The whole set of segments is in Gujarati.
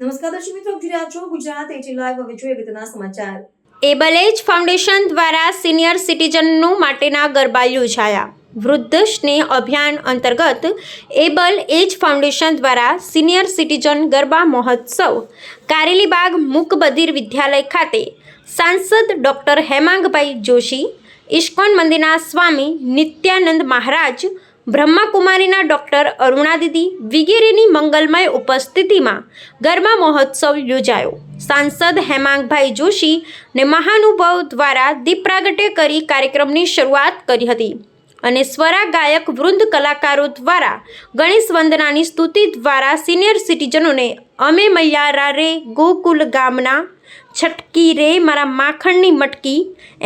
નમસ્કાર દર્શક મિત્રો, આપ જોઈ છો ગુજરાત એચી લાઈવ હવે જોઈએ અગત્યના સમાચાર. એબલ એજ ફાઉન્ડેશન દ્વારા સિનિયર સિટીઝનનું માટેના ગરબા યોજાયા. વૃદ્ધ સ્નેહ અભિયાન અંતર્ગત એબલ એજ ફાઉન્ડેશન દ્વારા સિનિયર સિટીઝન ગરબા મહોત્સવ, કારેલીબાગ મૂકબધિર વિદ્યાલય ખાતે સાંસદ ડૉક્ટર હેમાંગભાઈ જોશી, ઇસ્કોન મંદિરના સ્વામી નિત્યાનંદ મહારાજ બ્રહ્માકુમારીના ડૉક્ટર અરુણા વગેરેની મંગલમય ઉપસ્થિતિમાં ગરબા મહોત્સવ યોજાયો. સાંસદ હેમાંગભાઈ જોશી ને મહાનુભાવ દ્વારા દીપ પ્રાગટ્ય કરી કાર્યક્રમની શરૂઆત કરી હતી અને સ્વરા ગાયક વૃંદ કલાકારો દ્વારા ગણેશ વંદનાની સ્તુતિ દ્વારા સિનિયર સિટીઝનોને અમે મૈયારા રે ગોકુલ ગામના, છટકી રે મારા માખણની મટકી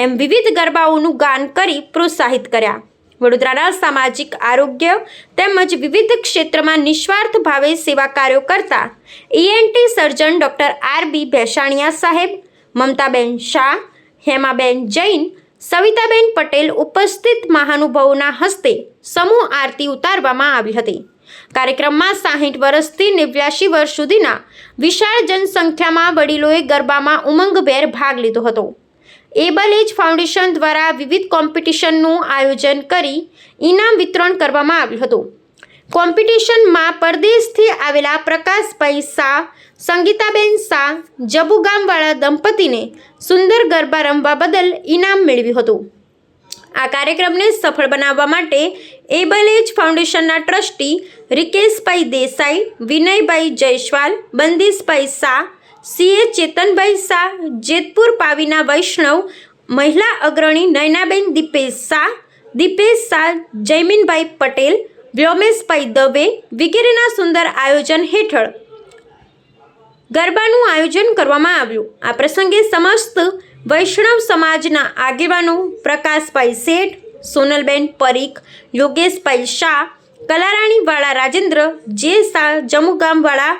એમ વિવિધ ગરબાઓનું ગાન કરી પ્રોત્સાહિત કર્યા. વડોદરાના સામાજિક, આરોગ્ય તેમજ વિવિધ ક્ષેત્રમાં નિસ્વાર્થ ભાવે સેવા કાર્યો કરતા ENT surgeon doctor R B Bhesaniya સાહેબ, મમતાબેન શાહ, હેમાબેન જૈન, સવિતાબેન પટેલ ઉપસ્થિત મહાનુભાવોના હસ્તે સમૂહ આરતી ઉતારવામાં આવી હતી. કાર્યક્રમમાં સાહીઠ વર્ષથી નેવ્યાશી વર્ષ સુધીના વિશાળ જનસંખ્યામાં વડીલોએ ગરબામાં ઉમંગભેર ભાગ લીધો હતો. એબલ એજ ફાઉન્ડેશન દ્વારા વિવિધ કોમ્પિટિશનનું આયોજન કરી ઇનામ વિતરણ કરવામાં આવ્યું હતું. કોમ્પિટિશનમાં પરદેશથી આવેલા પ્રકાશભાઈ શાહ, સંગીતાબેન શાહ, જબુગામવાળા દંપતીને સુંદર ગરબા રમવા બદલ ઇનામ મેળવ્યું હતું. આ કાર્યક્રમને સફળ બનાવવા માટે એબલ એજ ફાઉન્ડેશનના ટ્રસ્ટી રિકેશભાઈ દેસાઈ, વિનયભાઈ જયસ્વાલ, બંદીશભાઈ શાહ સીએ ચેતનભાઈ શાહ, જેતપુર પાવીના વૈષ્ણવ, મહિલા અગ્રણી નયનાબેન દીપેશ શાહ દીપેશ શાહ, જયમીનભાઈ પટેલ, વ્યોમેશભાઈ દવે વગેરેના સુંદર આયોજન હેઠળ ગરબાનું આયોજન કરવામાં આવ્યું. આ પ્રસંગે સમસ્ત વૈષ્ણવ સમાજના આગેવાનો પ્રકાશભાઈ શેઠ, સોનલબેન પરીખ, યોગેશભાઈ શાહ, કલારાણીવાળા રાજેન્દ્ર, જે શાહ જમુગામવાળા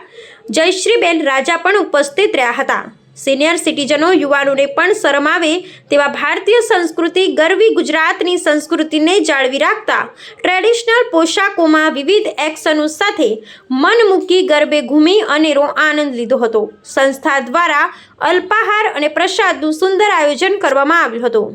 જયશ્રીબેન રાજા પણ ઉપસ્થિત રહ્યા હતા. સિનિયર સિટીઝનો યુવાનોને પણ શરમ આવે તેવા ભારતીય સંસ્કૃતિ ગરવી ગુજરાતની સંસ્કૃતિને જાળવી રાખતા ટ્રેડિશનલ પોશાકોમાં વિવિધ એક્શનો સાથે મન મૂકી ગરબે ઘૂમી અનેરો આનંદ લીધો હતો. સંસ્થા દ્વારા અલ્પાહાર અને પ્રસાદનું સુંદર આયોજન કરવામાં આવ્યું હતું.